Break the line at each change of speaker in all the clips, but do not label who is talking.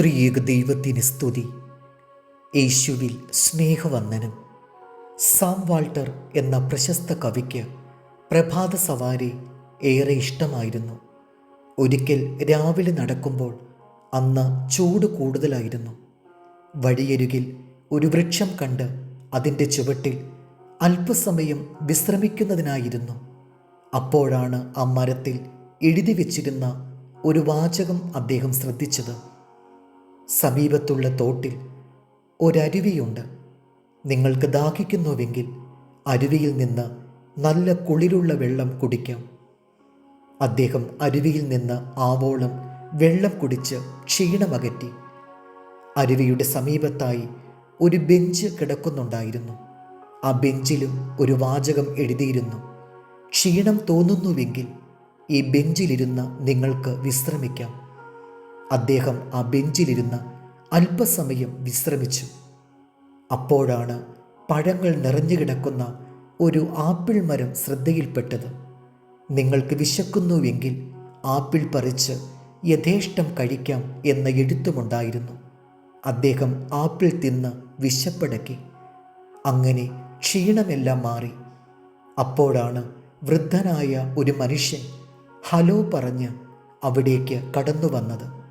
ത്രിയേക ദൈവത്തിന് സ്തുതി. യേശുവിൽ സ്നേഹവന്ദനം. സാം വാൾട്ടർ എന്ന പ്രശസ്ത കവിക്ക് പ്രഭാത സവാരി ഏറെ ഇഷ്ടമായിരുന്നു. ഒരിക്കൽ രാവിലെ നടക്കുമ്പോൾ അന്ന് ചൂട് കൂടുതലായിരുന്നു. വഴിയരികിൽ ഒരു വൃക്ഷം കണ്ട് അതിന്റെ ചുവട്ടിൽ അല്പസമയം വിശ്രമിക്കുന്നതിനായിരുന്നു. അപ്പോഴാണ് ആ മരത്തിൽ എഴുതി വച്ചിരുന്ന ഒരു വാചകം അദ്ദേഹം ശ്രദ്ധിച്ചത്. സമീപത്തുള്ള തോട്ടിൽ ഒരരുവിയുണ്ട്. നിങ്ങൾക്ക് ദാഹിക്കുന്നുവെങ്കിൽ അരുവിയിൽ നിന്ന് നല്ല കുളിരുള്ള വെള്ളം കുടിക്കാം. അദ്ദേഹം അരുവിയിൽ നിന്ന് ആവോളം വെള്ളം കുടിച്ച് ക്ഷീണമകറ്റി. അരുവിയുടെ സമീപത്തായി ഒരു ബെഞ്ച് കിടക്കുന്നുണ്ടായിരുന്നു. ആ ബെഞ്ചിലും ഒരു വാചകം എഴുതിയിരുന്നു. ക്ഷീണം തോന്നുന്നുവെങ്കിൽ ഈ ബെഞ്ചിലിരുന്ന് നിങ്ങൾക്ക് വിശ്രമിക്കാം. അദ്ദേഹം ആ ബെഞ്ചിലിരുന്ന് അല്പസമയം വിശ്രമിച്ചു. അപ്പോഴാണ് പഴങ്ങൾ നിറഞ്ഞു കിടക്കുന്ന ഒരു ആപ്പിൾ മരം ശ്രദ്ധയിൽപ്പെട്ടത്. നിങ്ങൾക്ക് വിശക്കുന്നുവെങ്കിൽ ആപ്പിൾ പറിച്ച് യഥേഷ്ടം കഴിക്കാം എന്ന എഴുത്തുമുണ്ടായിരുന്നു. അദ്ദേഹം ആപ്പിൾ തിന്ന് വിശപ്പടക്കി. അങ്ങനെ ക്ഷീണമെല്ലാം മാറി. അപ്പോഴാണ് വൃദ്ധനായ ഒരു മനുഷ്യൻ ഹലോ പറഞ്ഞ് അവിടേക്ക് കടന്നു വന്നത്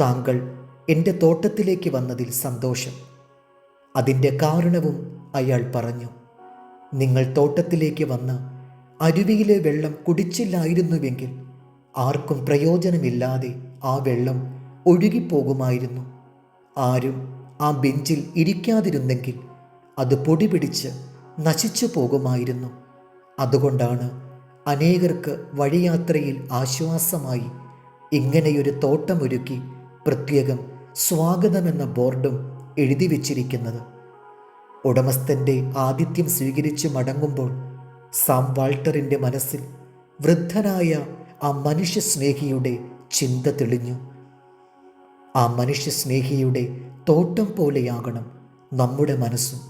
താങ്കൾ എന്റെ തോട്ടത്തിലേക്ക് വന്നതിൽ സന്തോഷം. അതിന്റെ കാരണവും അയാൾ പറഞ്ഞു. നിങ്ങൾ തോട്ടത്തിലേക്ക് വന്ന് അരുവിയിലെ വെള്ളം കുടിച്ചില്ലായിരുന്നുവെങ്കിൽ ആർക്കും പ്രയോജനമില്ലാതെ ആ വെള്ളം ഒഴുകിപ്പോകുമായിരുന്നു. ആരും ആ ബെഞ്ചിൽ ഇരിക്കാതിരുന്നെങ്കിൽ അത് പൊടി പിടിച്ച് നശിച്ചു പോകുമായിരുന്നു. അതുകൊണ്ടാണ് അനേകർക്ക് വഴിയാത്രയിൽ ആശ്വാസമായി ഇങ്ങനെയൊരു തോട്ടമൊരുക്കി പ്രത്യേകം സ്വാഗതമെന്ന ബോർഡും എഴുതി വച്ചിരിക്കുന്നത്. ഉടമസ്ഥന്റെ ആതിഥ്യം സ്വീകരിച്ച് മടങ്ങുമ്പോൾ സാം വാൾട്ടറിന്റെ മനസ്സിൽ വൃദ്ധനായ ആ മനുഷ്യസ്നേഹിയുടെ ചിന്ത തെളിഞ്ഞു. ആ മനുഷ്യസ്നേഹിയുടെ തോട്ടം പോലെയാകണം നമ്മുടെ മനസ്സും.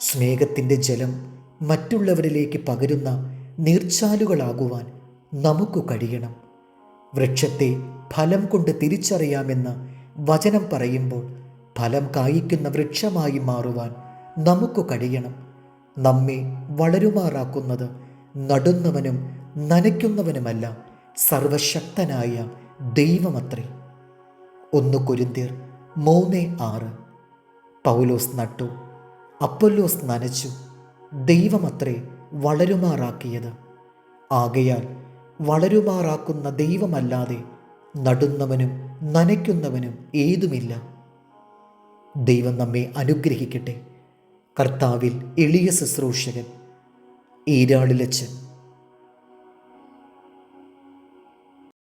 സ്നേഹത്തിന്റെ ജലം മറ്റുള്ളവരിലേക്ക് പകരുന്ന നീർച്ചാലുകളാകുവാൻ നമുക്ക് കഴിയണം. വൃക്ഷത്തെ ഫലം കൊണ്ട് തിരിച്ചറിയാമെന്ന് വചനം പറയുമ്പോൾ ഫലം കായ്ക്കുന്ന വൃക്ഷമായി മാറുവാൻ നമുക്ക് കഴിയണം. നമ്മെ വളരുമാറാക്കുന്നത് നടുന്നവനും നനയ്ക്കുന്നവനുമല്ല സർവശക്തനായ ദൈവമത്രേ. ഒന്ന് കുരുന്തിർ മൂന്ന് ആറ്. പൗലോസ് നട്ടു അപ്പൊല്ലോസ് നനച്ചു ദൈവമത്രേ വളരുമാറാക്കിയത്. ആകയാൽ വളരുമാറാക്കുന്ന ദൈവമല്ലാതെ നടുന്നവനും നനയ്ക്കുന്നവനും ഏതുമില്ല. ദൈവം നമ്മെ അനുഗ്രഹിക്കട്ടെ. കർത്താവിൽ എളിയ ശുശ്രൂഷകൻ ഈരാളിലച്ച്